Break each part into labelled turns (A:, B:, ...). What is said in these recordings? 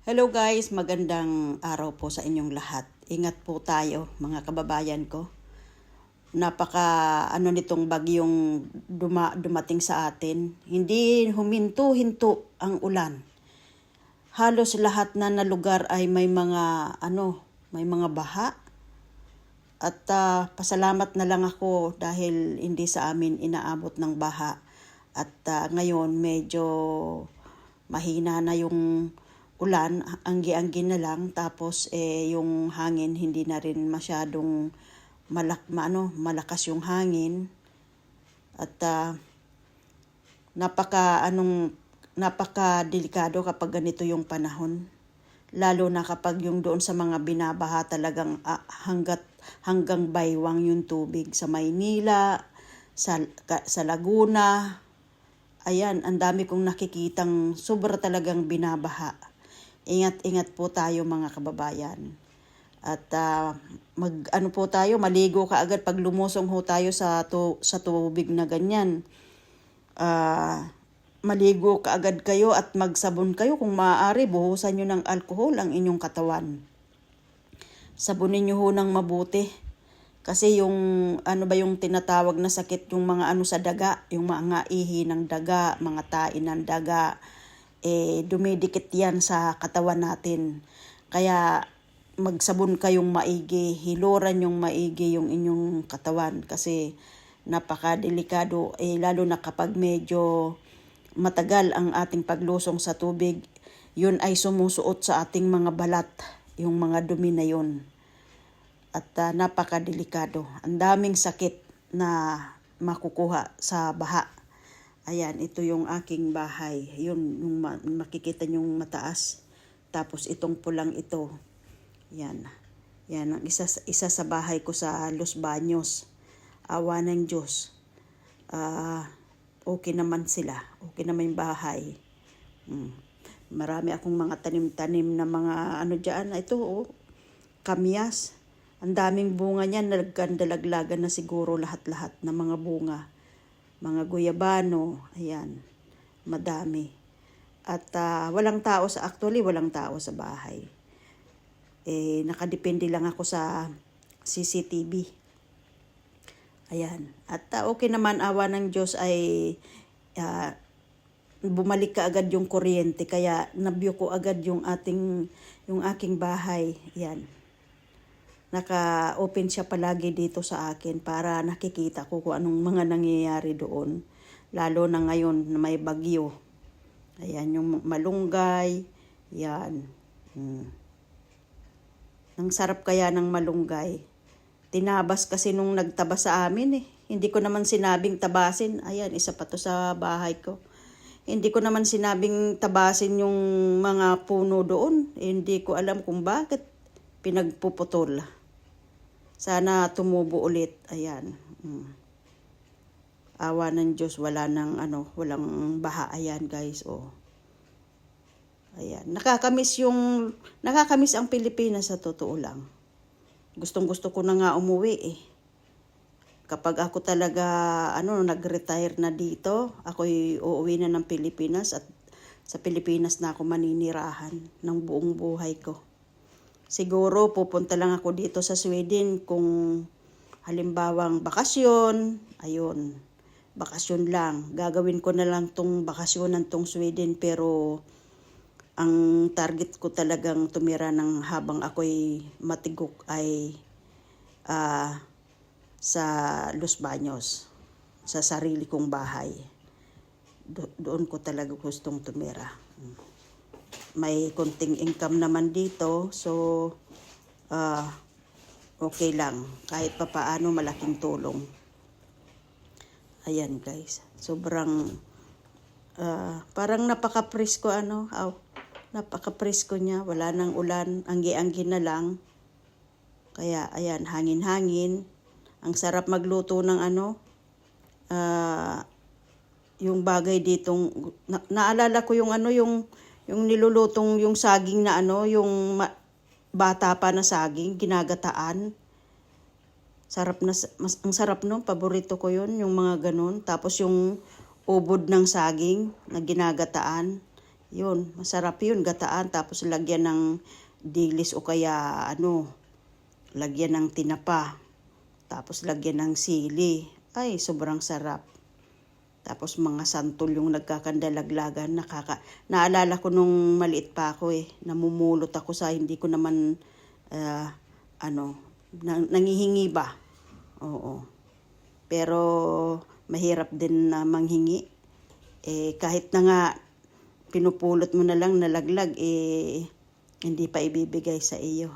A: Hello guys, magandang araw po sa inyong lahat. Ingat po tayo mga kababayan ko. Napaka ano nitong bagyong duma, dumating sa atin. Hindi huminto-hinto ang ulan. Halos lahat na na lugar ay may mga ano, may mga baha. At ah, pasalamat na lang ako dahil hindi sa amin inaabot ng baha. At ah, ngayon medyo mahina na yung ulan, anggi-anggi na lang. Tapos eh, yung hangin hindi na rin masyadong malak, maano, malakas yung hangin. At ah, napaka anong napaka delikado kapag ganito yung panahon. Lalo na kapag yung doon sa mga binabaha talagang ah, hanggat hanggang baywang yung tubig sa Maynila, sa sa Laguna. Ayan, ang dami kong nakikitang sobra talagang binabaha. Ingat-ingat po tayo mga kababayan. At ah, mag ano po tayo, maligo ka agad pag lumusong ho tayo sa tu- sa tubig na ganyan. Ah, maligo ka agad kayo at magsabon kayo kung maaari buhusan nyo ng alcohol ang inyong katawan. Sabunin nyo ho ng mabuti. Kasi yung ano ba yung tinatawag na sakit yung mga ano sa daga, yung mga ihi ng daga, mga tain ng daga, eh dumidikit yan sa katawan natin. Kaya magsabon kayong maigi, hiluran yung maigi yung inyong katawan kasi napakadelikado eh lalo na kapag medyo matagal ang ating paglusong sa tubig, yun ay sumusuot sa ating mga balat, yung mga dumi na yun. At ah, napakadelikado. Ang daming sakit na makukuha sa baha. Ayan, ito yung aking bahay. Yun, yung ma- makikita yung mataas. Tapos itong pulang ito. Yan. Yan, ang isa, isa sa bahay ko sa Los Baños. Awa ng Diyos. Ah, okay naman sila. Okay naman yung bahay. Mm. Marami akong mga tanim-tanim na mga ano dyan. Ito, oh, kamyas. Ang daming bunga niyan, nagkandalaglagan na siguro lahat-lahat ng mga bunga. Mga guyabano, ayan, madami. At ah, walang tao sa, actually walang tao sa bahay. Eh, nakadepende lang ako sa CCTV. Ayan. At ah, okay naman, awa ng Diyos ay ah, bumalik ka agad yung kuryente kaya nabiyo ko agad yung ating yung aking bahay. Yan. Naka-open siya palagi dito sa akin para nakikita ko kung anong mga nangyayari doon. Lalo na ngayon na may bagyo. Ayan, yung malunggay. Yan. Hmm. Ang sarap kaya ng malunggay. Tinabas kasi nung nagtaba sa amin eh. Hindi ko naman sinabing tabasin. Ayan, isa pa to sa bahay ko. Hindi ko naman sinabing tabasin yung mga puno doon. Hindi ko alam kung bakit pinagpuputol. Sana tumubo ulit. Ayan. Mm. Awa ng Diyos, wala nang ano, walang baha. Ayan guys, oh. Ayan. Nakakamiss yung, nakakamiss ang Pilipinas sa totoo lang. Gustong gusto ko na nga umuwi eh. Kapag ako talaga, ano, nag-retire na dito, ako'y uuwi na ng Pilipinas at sa Pilipinas na ako maninirahan ng buong buhay ko. Siguro pupunta lang ako dito sa Sweden kung halimbawang bakasyon, ayun, bakasyon lang. Gagawin ko na lang tong bakasyonan tong Sweden pero ang target ko talagang tumira ng habang ako'y matigok ay ah, sa Los Baños, sa sarili kong bahay. Do- doon ko talaga gustong tumira. Mm may konting income naman dito. So, ah okay lang. Kahit pa paano malaking tulong. Ayan guys. Sobrang ah, parang napaka-presko ano. Aw, napaka-presko niya. Wala nang ulan. Anggi-anggi na lang. Kaya ayan, hangin-hangin. Ang sarap magluto ng ano. ah yung bagay ditong na, naalala ko yung ano yung yung nilulutong yung saging na ano yung bata pa na saging ginagataan sarap na mas ang sarap no paborito ko yun yung mga ganun tapos yung ubod ng saging na ginagataan Yun, masarap yun, gataan. Tapos lagyan ng dilis o kaya ano, lagyan ng tinapa. Tapos lagyan ng sili. Ay, sobrang sarap. Tapos mga santol yung nagkakandalaglagan. Nakaka... Naalala ko nung maliit pa ako eh. Namumulot ako sa hindi ko naman ah, ano, nang, nangihingi ba? Oo. Pero mahirap din na manghingi. Eh kahit na nga pinupulot mo na lang nalaglag eh hindi pa ibibigay sa iyo.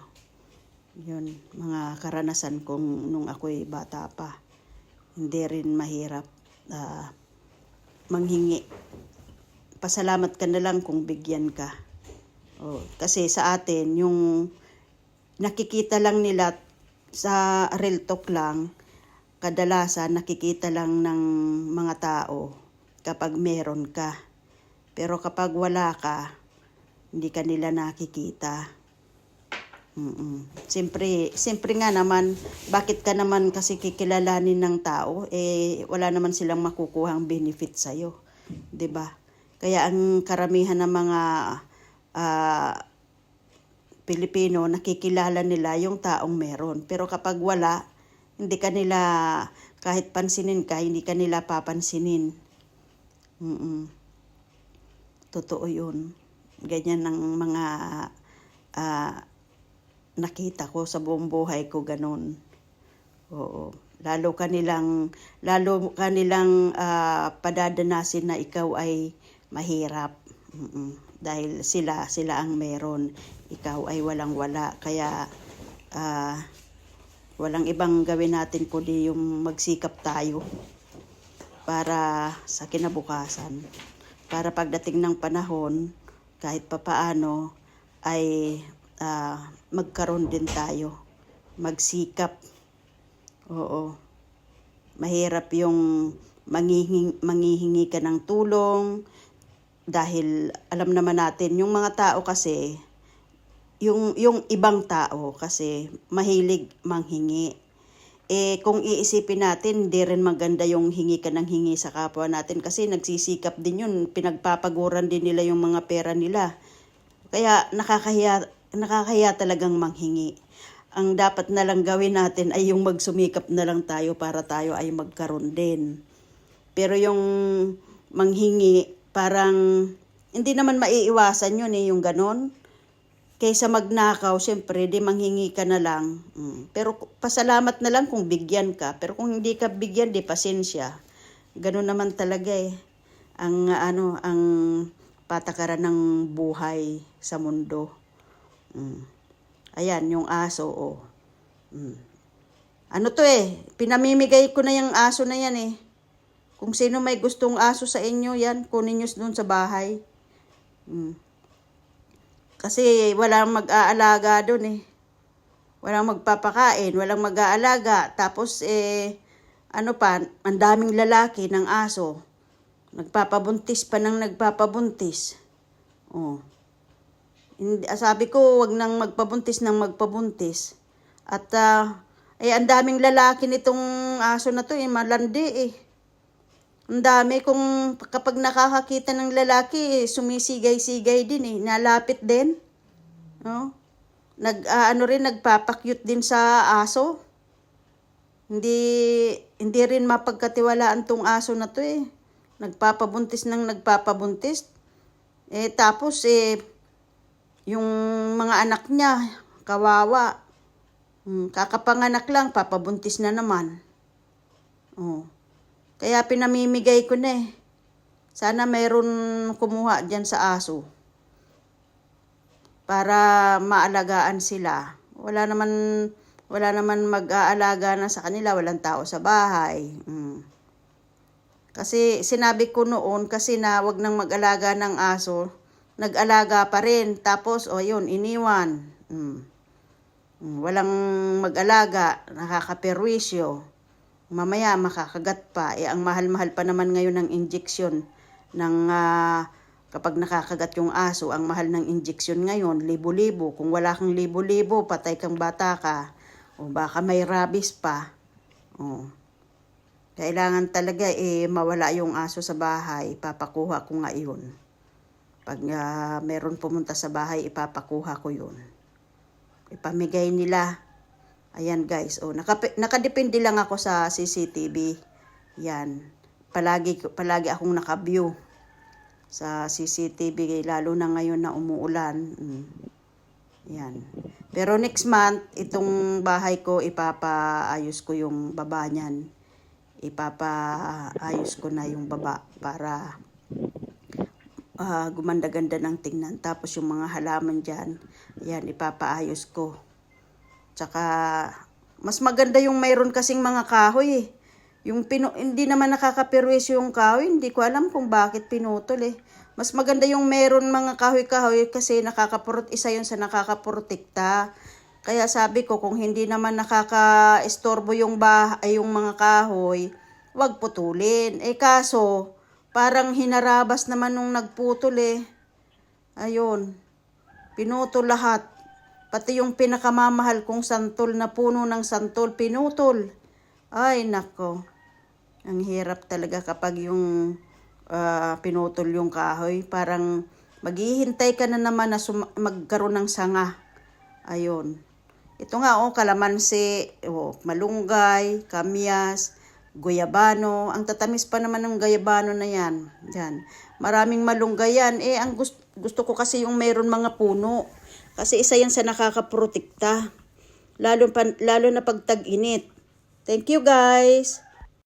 A: Yun, mga karanasan kong nung ako'y bata pa. Hindi rin mahirap ah, manghingi. Pasalamat ka na lang kung bigyan ka. Oh, kasi sa atin, yung nakikita lang nila sa real talk lang, kadalasan nakikita lang ng mga tao kapag meron ka. Pero kapag wala ka, hindi ka nila nakikita. Mm Siyempre, siyempre nga naman, bakit ka naman kasi kikilalanin ng tao, eh wala naman silang makukuhang benefit sa'yo. ba? Kaya ang karamihan ng mga ah, Pilipino, nakikilala nila yung taong meron. Pero kapag wala, hindi ka nila, kahit pansinin ka, hindi ka nila papansinin. Mm Totoo yun. Ganyan ng mga ah, nakita ko sa buong buhay ko ganun. Oo. Lalo kanilang lalo kanilang ah, padadanasin na ikaw ay mahirap. Mm-mm. Dahil sila sila ang meron, ikaw ay walang wala. Kaya ah, walang ibang gawin natin kundi yung magsikap tayo para sa kinabukasan. Para pagdating ng panahon, kahit papaano ay ah, magkaroon din tayo. Magsikap. Oo. Mahirap yung manghihingi, manghihingi ka ng tulong dahil alam naman natin yung mga tao kasi yung yung ibang tao kasi mahilig manghingi. Eh kung iisipin natin, di rin maganda yung hingi ka ng hingi sa kapwa natin kasi nagsisikap din yun, pinagpapaguran din nila yung mga pera nila. Kaya nakakahiya, nakakahiya talagang manghingi. Ang dapat na lang gawin natin ay yung magsumikap na lang tayo para tayo ay magkaroon din. Pero yung manghingi, parang hindi naman maiiwasan yun eh, yung ganon. Kaysa magnakaw, syempre, di manghingi ka na lang. Mm. Pero pasalamat na lang kung bigyan ka. Pero kung hindi ka bigyan, di pasensya. Ganon naman talaga eh. Ang ano, ang patakaran ng buhay sa mundo. Mm. Ayan, yung aso, oh. Mm. Ano to eh, pinamimigay ko na yung aso na yan eh. Kung sino may gustong aso sa inyo, yan, kunin nyo doon sa bahay. Mm. Kasi walang mag-aalaga doon eh. Walang magpapakain, walang mag-aalaga. Tapos eh, ano pa, ang daming lalaki ng aso. Nagpapabuntis pa ng nagpapabuntis. Oh. Hindi, ah, sabi ko, wag nang magpabuntis ng magpabuntis. At ah, eh, ang daming lalaki nitong aso na to eh, malandi eh. Ang dami kung kapag nakakakita ng lalaki, eh, sumisigay-sigay din eh, nalapit din. No? Nag ah, ano rin nagpapakyut din sa aso. Hindi hindi rin mapagkatiwalaan tong aso na to eh. Nagpapabuntis ng nagpapabuntis. Eh tapos eh yung mga anak niya kawawa. Hmm, kakapanganak lang papabuntis na naman. Oh. Kaya pinamimigay ko na eh. Sana mayroon kumuha dyan sa aso. Para maalagaan sila. Wala naman, wala naman mag-aalaga na sa kanila. Walang tao sa bahay. Mm. Kasi sinabi ko noon kasi na wag nang mag-alaga ng aso. Nag-alaga pa rin. Tapos, o oh, yun, iniwan. Mm. Mm, Walang mag-alaga. Nakakaperwisyo mamaya makakagat pa. Eh, ang mahal-mahal pa naman ngayon ng injection ng ah, kapag nakakagat yung aso, ang mahal ng injection ngayon, libo-libo. Kung wala kang libo-libo, patay kang bata ka. O baka may rabies pa. O. Kailangan talaga eh mawala yung aso sa bahay. Papakuha ko nga yun. Pag ah, meron pumunta sa bahay, ipapakuha ko yun. Ipamigay nila. Ayan guys, oh, nakape- nakadepende lang ako sa CCTV. Yan. Palagi, palagi akong naka-view sa CCTV, lalo na ngayon na umuulan. Mm. Yan. Pero next month, itong bahay ko, ipapaayos ko yung baba niyan. Ipapaayos ko na yung baba para ah, gumanda-ganda ng tingnan. Tapos yung mga halaman dyan, yan, ipapaayos ko. Tsaka, mas maganda yung mayroon kasing mga kahoy eh. Yung pinu hindi naman nakakapirwis yung kahoy, hindi ko alam kung bakit pinutol eh. Mas maganda yung meron mga kahoy-kahoy kasi nakakapurot isa yun sa nakakaprotekta. Kaya sabi ko kung hindi naman nakaka-estorbo yung bah ay yung mga kahoy, wag putulin. Eh kaso, parang hinarabas naman nung nagputol eh. Ayun. Pinutol lahat. Pati yung pinakamamahal kong santol na puno ng santol, pinutol. Ay, nako. Ang hirap talaga kapag yung ah, pinutol yung kahoy. Parang maghihintay ka na naman na magkaroon ng sanga. Ayun. Ito nga, oh, kalamansi, oh, malunggay, kamyas, guyabano. Ang tatamis pa naman ng guyabano na yan. Yan. Maraming malunggay yan. Eh, ang gusto, gusto ko kasi yung mayroon mga puno. Kasi isa yan sa nakakaprotekta. Lalo, pa, lalo na pag tag-init. Thank you guys.